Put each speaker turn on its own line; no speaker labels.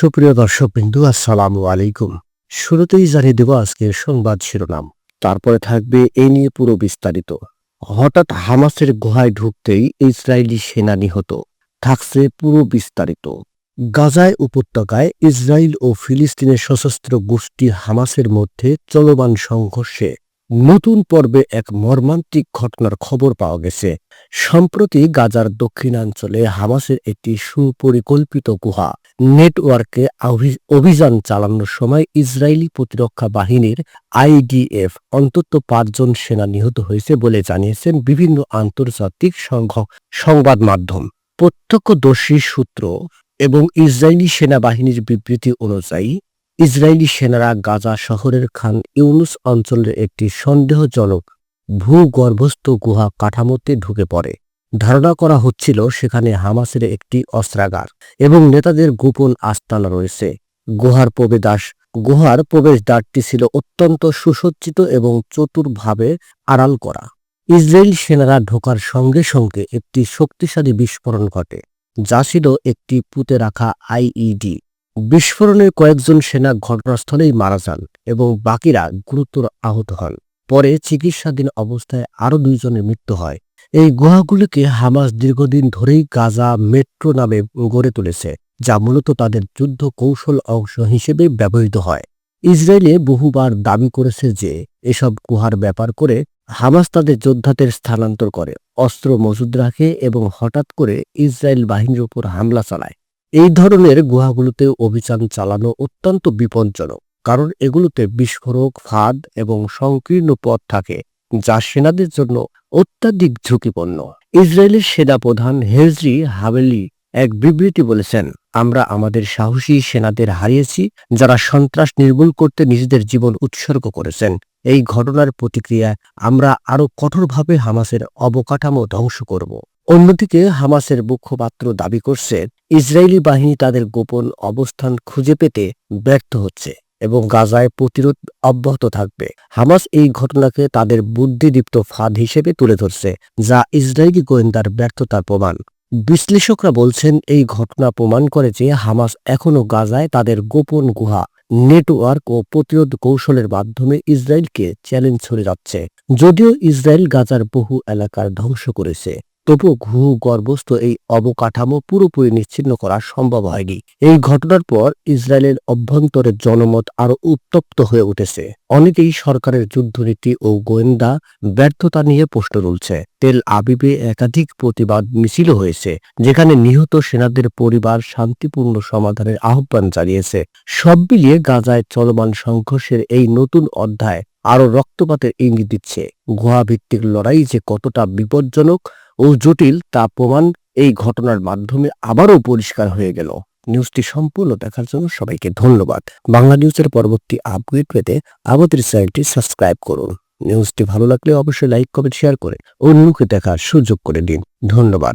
সুপ্রিয় দর্শক বিন্দু আসসালামু আলাইকুম। শুরুতেই জানিয়ে দেব আজকের সংবাদ শিরোনাম। তারপরে থাকবে এ নিয়ে পুরো বিস্তারিত। হঠাৎ হামাসের গুহায় ঢুকতেই ইসরায়েলি সেনা নিহত। থাকছে পুরো বিস্তারিত। গাজায় উপত্যকায় ইসরায়েল ও ফিলিস্তিনের সশস্ত্র গোষ্ঠী হামাসের মধ্যে চলমান সংঘর্ষে নতুন পর্বে এক মর্মান্তিক ঘটনার খবর পাওয়া গেছে। সম্প্রতি গাজার দক্ষিণাঞ্চলে হামাসের একটি সুপরিকল্পিত গুহা নেটওয়ার্কে অভিযান চালানোর সময় ইসরায়েলি প্রতিরক্ষা বাহিনীর আইডিএফ অন্তত পাঁচজন সেনা নিহত হয়েছে বলে জানিয়েছেন বিভিন্ন আন্তর্জাতিক সংবাদ মাধ্যম। প্রত্যক্ষদর্শী সূত্র এবং ইসরায়েলি সেনাবাহিনীর বিবৃতি অনুযায়ী, ইসরায়েলি সেনারা গাজা শহরের খান ইউনুস অঞ্চলের একটি সন্দেহজনক ভূগর্ভস্থ গুহা কাঠামোতে ঢুকে পড়ে। ধারণা করা হচ্ছিল সেখানে হামাসের একটি অস্ত্রাগার এবং নেতাদের গোপন আস্তানা রয়েছে। গুহার প্রবেদাস গুহার প্রবেশদ্বারটি ছিল অত্যন্ত সুসজ্জিত এবং চতুরভাবে আড়াল করা। ইসরায়েল সেনারা ঢোকার সঙ্গে সঙ্গে একটি শক্তিশালী বিস্ফোরণ ঘটে, যা ছিল একটি পুঁতে রাখা আইইডি। বিস্ফোরণে কয়েকজন সেনা ঘটনাস্থলেই মারা যান এবং বাকিরা গুরুতর আহত হন। পরে চিকিৎসাধীন অবস্থায় আরও দুইজনের মৃত্যু হয়। এই গুহাগুলিকে হামাস দীর্ঘদিন ধরেই গাজা মেট্রো নামে গড়ে তুলেছে, যা মূলত তাদের যুদ্ধ কৌশল অংশ হিসেবে ব্যবহৃত হয়। ইসরায়েলে বহুবার দাবি করেছে যে, এসব গুহার ব্যাপার করে হামাস তাদের যোদ্ধাদের স্থানান্তর করে, অস্ত্র মজুদ রাখে এবং হঠাৎ করে ইসরায়েল বাহিনীর উপর হামলা চালায়। এই ধরনের গুহাগুলোতে অভিযান চালানো অত্যন্ত বিপজ্জনক, কারণ এগুলোতে বিস্ফোরক, ফাঁদ এবং সংকীর্ণ পথ থাকে যা সেনাদের জন্য অত্যাধিক ঝুঁকিপূর্ণ। ইসরায়েলের সেনা প্রধান হেজরি হাবেলি এক বিবৃতি বলেছেন, আমরা আমাদের সাহসী সেনাদের হারিয়েছি যারা সন্ত্রাস নির্মূল করতে নিজেদের জীবন উৎসর্গ করেছেন। এই ঘটনার প্রতিক্রিয়ায় আমরা আরও কঠোরভাবে হামাসের অবকাঠামো ধ্বংস করব। অন্যদিকে হামাসের মুখপাত্র দাবি করছে, ইসরায়েলি বাহিনী তাদের গোপন অবস্থান খুঁজে পেতে ব্যর্থ হচ্ছে। এবং গাজায় প্রতিরোধ অব্যাহত থাকবে। হামাস এই ঘটনাকে তাদের বুদ্ধিদীপ্ত ফাঁদ হিসেবে তুলে ধরছে, যা ইসরায়েলি গোয়েন্দার ব্যর্থতার প্রমাণ। বিশ্লেষকরা বলছেন, এই ঘটনা প্রমাণ করে যে হামাস এখনও গাজায় তাদের গোপন গুহা, নেটওয়ার্ক ও প্রতিরোধ কৌশলের মাধ্যমে ইসরায়েলকে চ্যালেঞ্জ ছড়ে যাচ্ছে, যদিও ইসরায়েল গাজার বহু এলাকার ধ্বংস করেছে। তবুও ভূগর্ভস্থ এই অবকাঠামো পুরোপুরি নিচ্ছিন্ন করা সম্ভব হয়নি। এই ঘটনার পর ইসরায়েলের অভ্যন্তরের জনমত আরও উত্তপ্ত হয়ে উঠেছে। অনেকেই সরকারের যুদ্ধনীতি ও গোয়েন্দা ব্যর্থতা নিয়ে প্রশ্ন তুলছে। তেল আবিবে একাধিক প্রতিবাদ মিছিল হয়েছে, যেখানে নিহত সেনাদের পরিবার শান্তিপূর্ণ সমাধানের আহ্বান জানিয়েছে। সব মিলিয়ে গাজায় চলমান সংঘর্ষের এই নতুন অধ্যায় আরও রক্তপাতের ইঙ্গিত দিচ্ছে। গুহা ভিত্তিক লড়াই যে কতটা বিপজ্জনক ও জটিল তা প্রমাণ এই ঘটনার মাধ্যমে আবারও পরিষ্কার হয়ে গেল। নিউজটি সম্পূর্ণ দেখার জন্য সবাইকে ধন্যবাদ। বাংলা নিউজের পরবর্তী আপডেট পেতে আমাদের চ্যানেলটি সাবস্ক্রাইব করুন। নিউজটি ভালো লাগলে অবশ্যই লাইক, কমেন্ট, শেয়ার করে অন্যকে দেখার সুযোগ করে দিন। ধন্যবাদ।